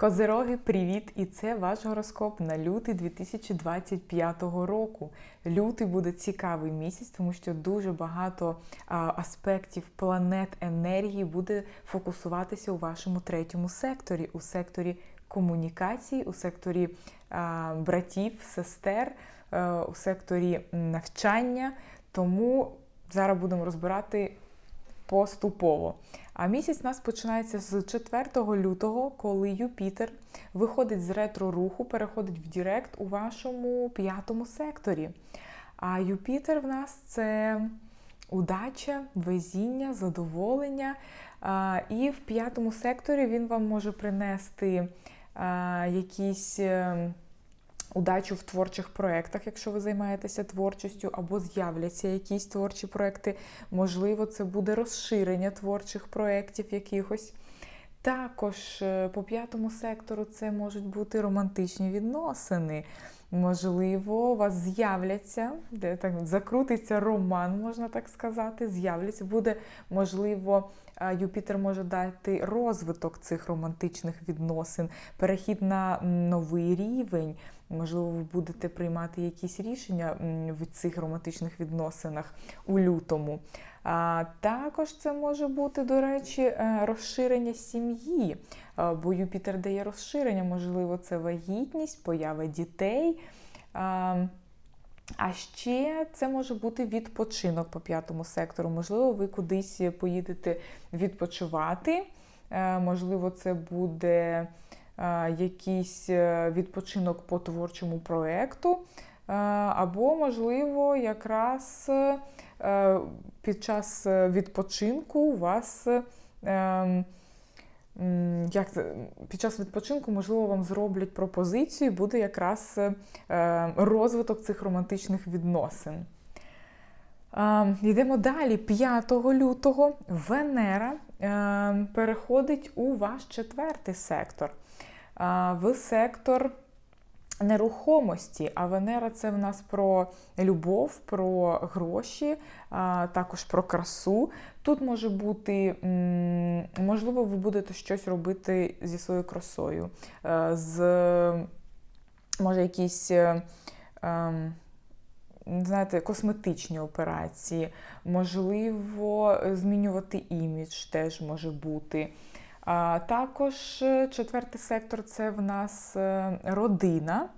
Козероги, привіт! І це ваш гороскоп на лютий 2025 року. Лютий буде цікавий місяць, тому що дуже багато аспектів планет енергії буде фокусуватися у вашому третьому секторі, у секторі комунікацій, у секторі братів, сестер, а, у секторі навчання. Тому зараз будемо розбирати поступово. А місяць у нас починається з 4 лютого, коли Юпітер виходить з ретро-руху, переходить в Дірект у вашому п'ятому секторі. А Юпітер в нас це удача, везіння, задоволення. І в п'ятому секторі він вам може принести якісь. Удачу в творчих проєктах, якщо ви займаєтеся творчістю, або з'являться якісь творчі проекти. Можливо, це буде розширення творчих проєктів якихось. Також е, по п'ятому сектору це можуть бути романтичні відносини. Можливо, у вас з'являться, де так закрутиться роман, можна так сказати. З'являться, буде можливо, Юпітер може дати розвиток цих романтичних відносин, перехід на новий рівень. Можливо, ви будете приймати якісь рішення в цих романтичних відносинах у лютому. А також це може бути, до речі, е, розширення сім'ї, бо Юпітер дає розширення, можливо, це вагітність, поява дітей. А, а ще це може бути відпочинок по п'ятому сектору. Можливо, ви кудись поїдете відпочивати. Е, Можливо, це буде е, якийсь е, відпочинок по творчому проєкту. Е, Або, можливо, якраз е, під час е, відпочинку у вас. Як? Під час відпочинку, можливо, вам зроблять пропозицію, буде якраз е, розвиток цих романтичних відносин. Йдемо далі. 5 лютого Венера е, переходить у ваш четвертий сектор. В сектор нерухомості. А Венера це в нас про любов, про гроші, також про красу. Тут може бути, можливо, ви будете щось робити зі своєю красою, е, з може якісь. е, ем, Знаєте, косметичні операції, можливо, змінювати імідж теж може бути. Також е, четвертий сектор це в нас е, родина.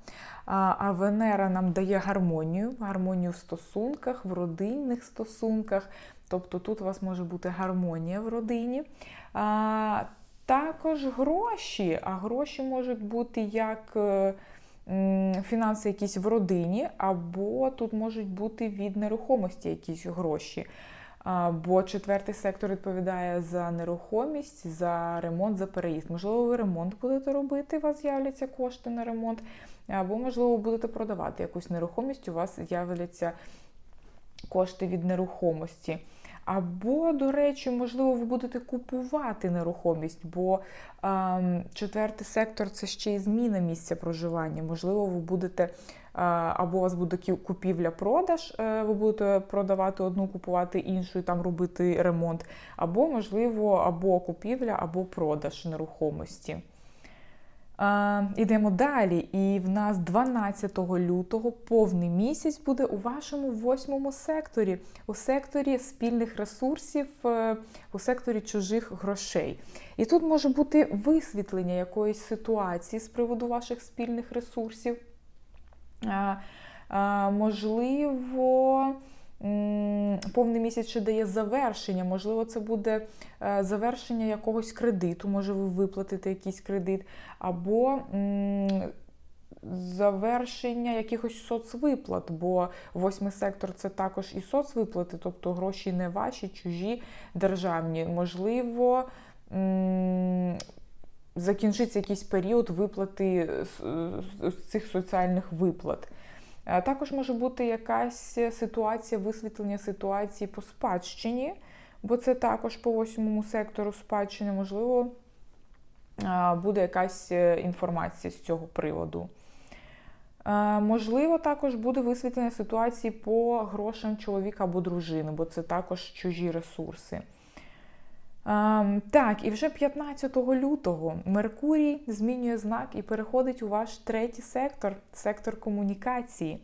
А а Венера нам дає гармонію, гармонію в стосунках, в родинних стосунках. Тобто тут у вас може бути гармонія в родині. А, Також гроші, а гроші можуть бути як е, фінанси якісь в родині, або тут можуть бути від нерухомості якісь гроші. Бо четвертий сектор відповідає за нерухомість, за ремонт, за переїзд. Можливо, ви ремонт будете робити, у вас з'являться кошти на ремонт, або, можливо, будете продавати якусь нерухомість, у вас з'являться кошти від нерухомості. Або, до речі, можливо, ви будете купувати нерухомість, бо ем, четвертий сектор це ще й зміна місця проживання. Можливо, ви будете, е, або у вас буде купівля-продаж, е, ви будете продавати одну, купувати іншу і там робити ремонт, або, можливо, або купівля, або продаж нерухомості. Ідемо далі, і в нас 12 лютого повний місяць буде у вашому восьмому секторі, у секторі спільних ресурсів, е, у секторі чужих грошей. І тут може бути висвітлення якоїсь ситуації з приводу ваших спільних ресурсів. Можливо, повний місяць ще дає завершення. Можливо, це буде е, завершення якогось кредиту, може ви виплатите якийсь кредит, або завершення якихось соцвиплат, бо восьмий сектор це також і соцвиплати, тобто гроші не ваші, чужі, державні. Можливо, закінчиться якийсь період виплати з- з цих соціальних виплат. Е, Також може бути якась ситуація, висвітлення ситуації по спадщині, бо це також по восьмому сектору спадщини, можливо, е, буде якась е, інформація з цього приводу. Можливо, також буде висвітлення ситуації по грошам чоловіка або дружини, бо це також чужі ресурси. Так, і вже 15 лютого Меркурій змінює знак і переходить у ваш третій сектор, сектор комунікації.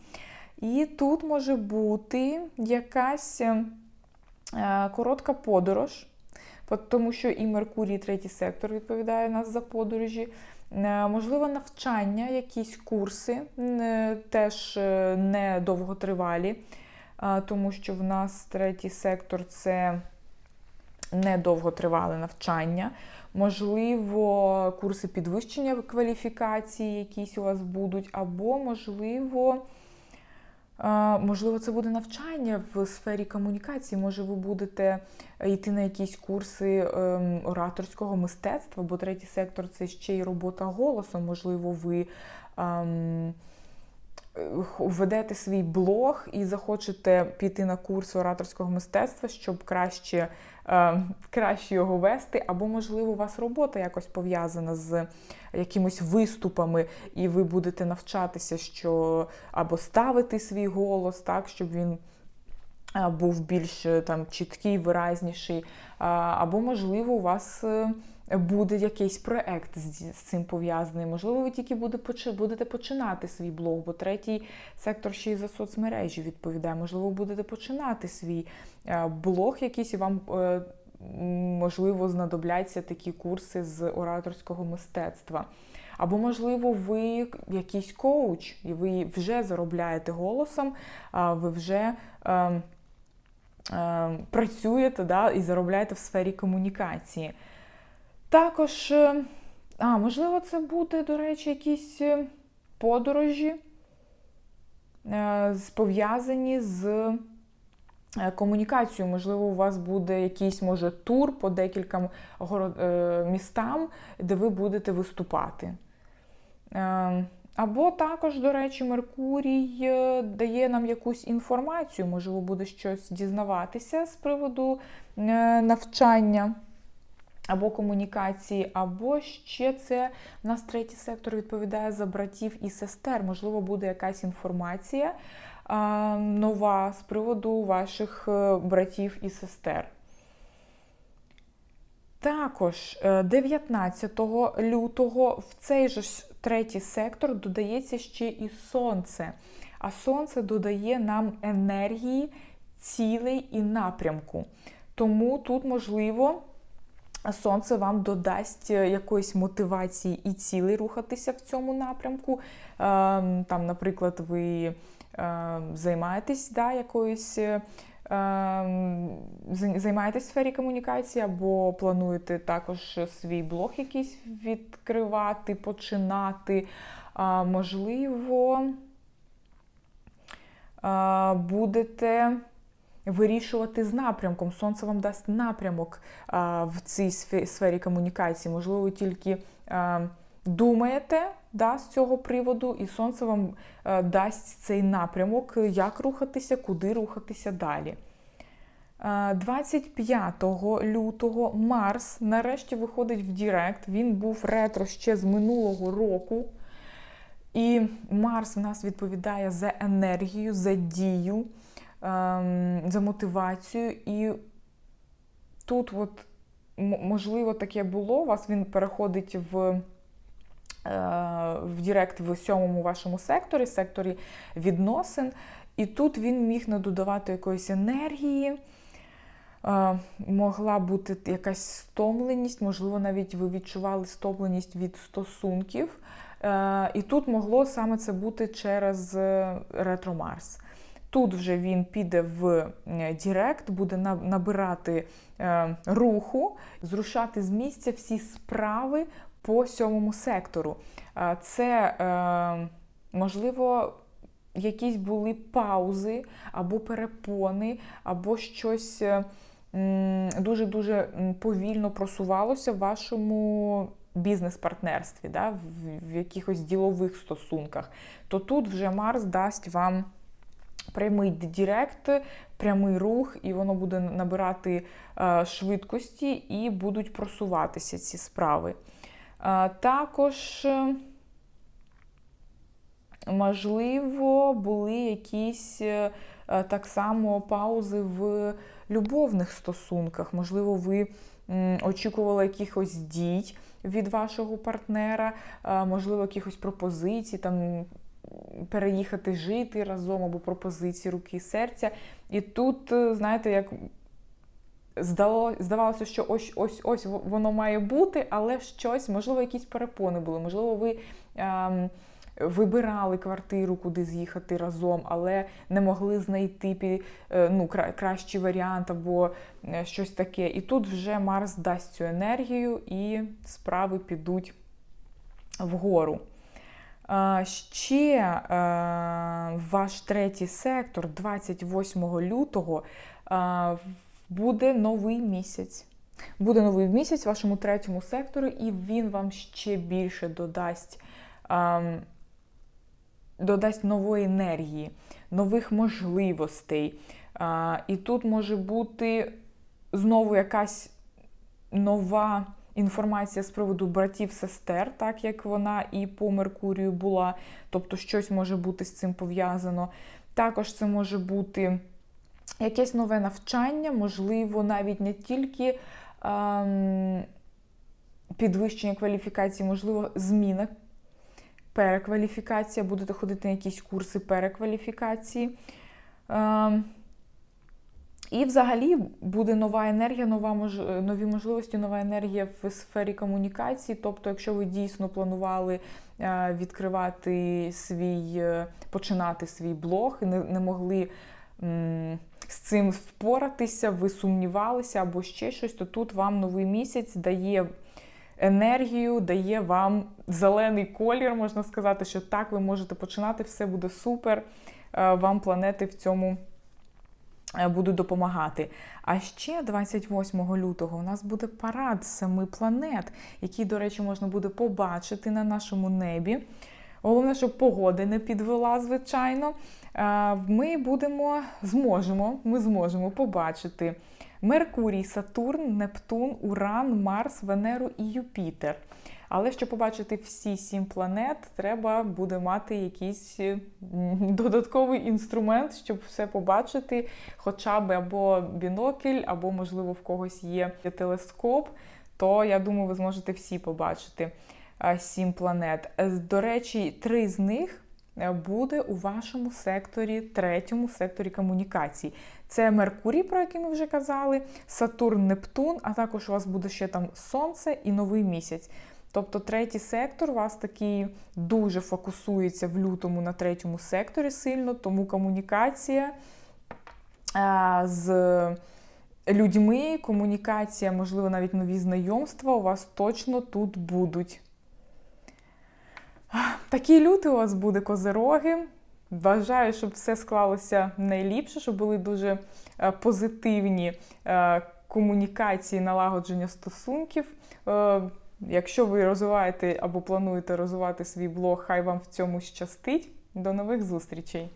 І тут може бути якась е, коротка подорож, тому що і Меркурій, третій сектор, відповідає нас за подорожі. Е, можливо, навчання, якісь курси, е, теж не довготривалі, тому що в нас третій сектор це недовготривале навчання. Можливо, курси підвищення кваліфікації якісь у вас будуть, або, можливо, е, можливо, це буде навчання в сфері комунікації. Може, ви будете йти на якісь курси ем, ораторського мистецтва, бо третій сектор це ще й робота голосом. Можливо, ви. Введете свій блог і захочете піти на курс ораторського мистецтва, щоб краще е, краще його вести, або, можливо, у вас робота якось пов'язана з якимись виступами, і ви будете навчатися, що або ставити свій голос, так, щоб він е, був більш е, там чіткий, виразніший, або, можливо, у вас буде якийсь проект з, з цим пов'язаний. Можливо, ви тільки будете починати свій блог, бо третій сектор ще й за соцмережі відповідає. Можливо, будете починати свій е, блог, якийсь і вам. Е, можливо, знадобляться такі курси з ораторського мистецтва. Або, можливо, ви якийсь коуч, і ви вже заробляєте голосом, ви вже е, е, працюєте да, і заробляєте в сфері комунікації. Також, е, а, можливо, це буде, до речі, якісь е, подорожі, е, пов'язані з комунікацією. Можливо, у вас буде якийсь, може, тур по декілька містам, де ви будете виступати. Або також, до речі, Меркурій дає нам якусь інформацію, можливо, буде щось дізнаватися з приводу навчання або комунікації, або ще це в нас третій сектор відповідає за братів і сестер. Можливо, буде якась інформація а, нова з приводу ваших е, братів і сестер. Також 19 е, лютого в цей же третій сектор додається ще і сонце. А сонце додає нам енергії, цілей і напрямку. Тому тут можливо сонце вам додасть е, якоїсь мотивації і цілей рухатися в цьому напрямку. Ем, там, наприклад, ви ем, займаєтесь да, якоюсь. Ем, займаєтесь в сфері комунікації, або плануєте також свій блог якийсь відкривати, починати. Можливо, будете вирішувати з напрямком. Сонце вам дасть напрямок в цій сфері комунікації. Можливо, ви тільки думаєте да, з цього приводу, і сонце вам дасть цей напрямок, як рухатися, куди рухатися далі. 25 лютого Марс нарешті виходить в Дірект. Він був ретро ще з минулого року. І Марс в нас відповідає за енергію, за дію. Ем, за мотивацію. І тут, от, можливо, таке було. У вас він переходить в. Е, в Директ в сьомому вашому секторі, секторі відносин, і тут він міг надодавати якоїсь енергії, е, могла бути якась стомленість, можливо, навіть ви відчували стомленість від стосунків. Е, і тут могло саме це бути через ретро Марс. Тут вже він піде в Дірект, буде набирати е, руху, зрушати з місця всі справи по сьомому сектору. Це, е, можливо, якісь були паузи або перепони, або щось дуже-дуже повільно просувалося в вашому бізнес-партнерстві, да, в якихось ділових стосунках. То тут вже Марс дасть вам прямий директ, прямий рух, і воно буде набирати е, швидкості і будуть просуватися ці справи. Е, також, е, можливо, були якісь так само паузи в любовних стосунках. Можливо, ви очікували якихось дій від вашого партнера, можливо, якихось пропозицій, там переїхати жити разом або пропозиції руки і серця. І тут, е, знаєте, як здало, здавалося, що ось ось ось воно має бути, але щось, можливо, якісь перепони були, можливо, ви. Ем, Вибирали квартиру, куди з'їхати разом, але не могли знайти е, ну, кра- кращий варіант або е, щось таке. І тут вже Марс дасть цю енергію, і справи підуть вгору. Ще е, ваш третій сектор, 28 лютого, буде новий місяць. Буде новий місяць вашому третьому секторі, і він вам ще більше додасть, додасть нової енергії, нових можливостей. І тут може бути знову якась нова інформація з приводу братів-сестер, так як вона і по Меркурію була, тобто щось може бути з цим пов'язано. Також це може бути якесь нове навчання, можливо, навіть не тільки ем, підвищення кваліфікації, можливо, зміна, перекваліфікація, будете ходити на якісь курси перекваліфікації. І взагалі буде нова енергія, нова мож... нові можливості, нова енергія в сфері комунікації. Тобто, якщо ви дійсно планували е, відкривати свій, е, починати свій блог не, не могли з цим впоратися, ви сумнівалися або ще щось, то тут вам новий місяць дає енергію, дає вам зелений колір, можна сказати, що так, ви можете починати, все буде супер. Е, Вам планети в цьому е, будуть допомагати. А ще 28 лютого у нас буде парад семи планет, який, до речі, можна буде побачити на нашому небі. Головне, щоб погода не підвела, звичайно. Е, Ми будемо, зможемо, ми зможемо побачити Меркурій, Сатурн, Нептун, Уран, Марс, Венеру і Юпітер. Але щоб побачити всі сім планет, треба буде мати якийсь додатковий інструмент, щоб все побачити, хоча б або бінокль, або, можливо, в когось є телескоп, то я думаю, ви зможете всі побачити сім планет. Е, До речі, три з них е, буде у вашому секторі, третьому секторі комунікацій. Це Меркурій, про який ми вже казали, Сатурн, Нептун, а також у вас буде ще там Сонце і новий місяць. Тобто третій сектор у вас такий дуже фокусується в лютому на третьому секторі сильно, тому комунікація з людьми, комунікація, можливо, навіть нові знайомства у вас точно тут будуть. Такий лютий у вас буде козероги. Бажаю, щоб все склалося найліпше, щоб були дуже е, позитивні е, комунікації, налагодження стосунків. Якщо ви розвиваєте або плануєте розвивати свій блог, хай вам в цьому щастить. До нових зустрічей!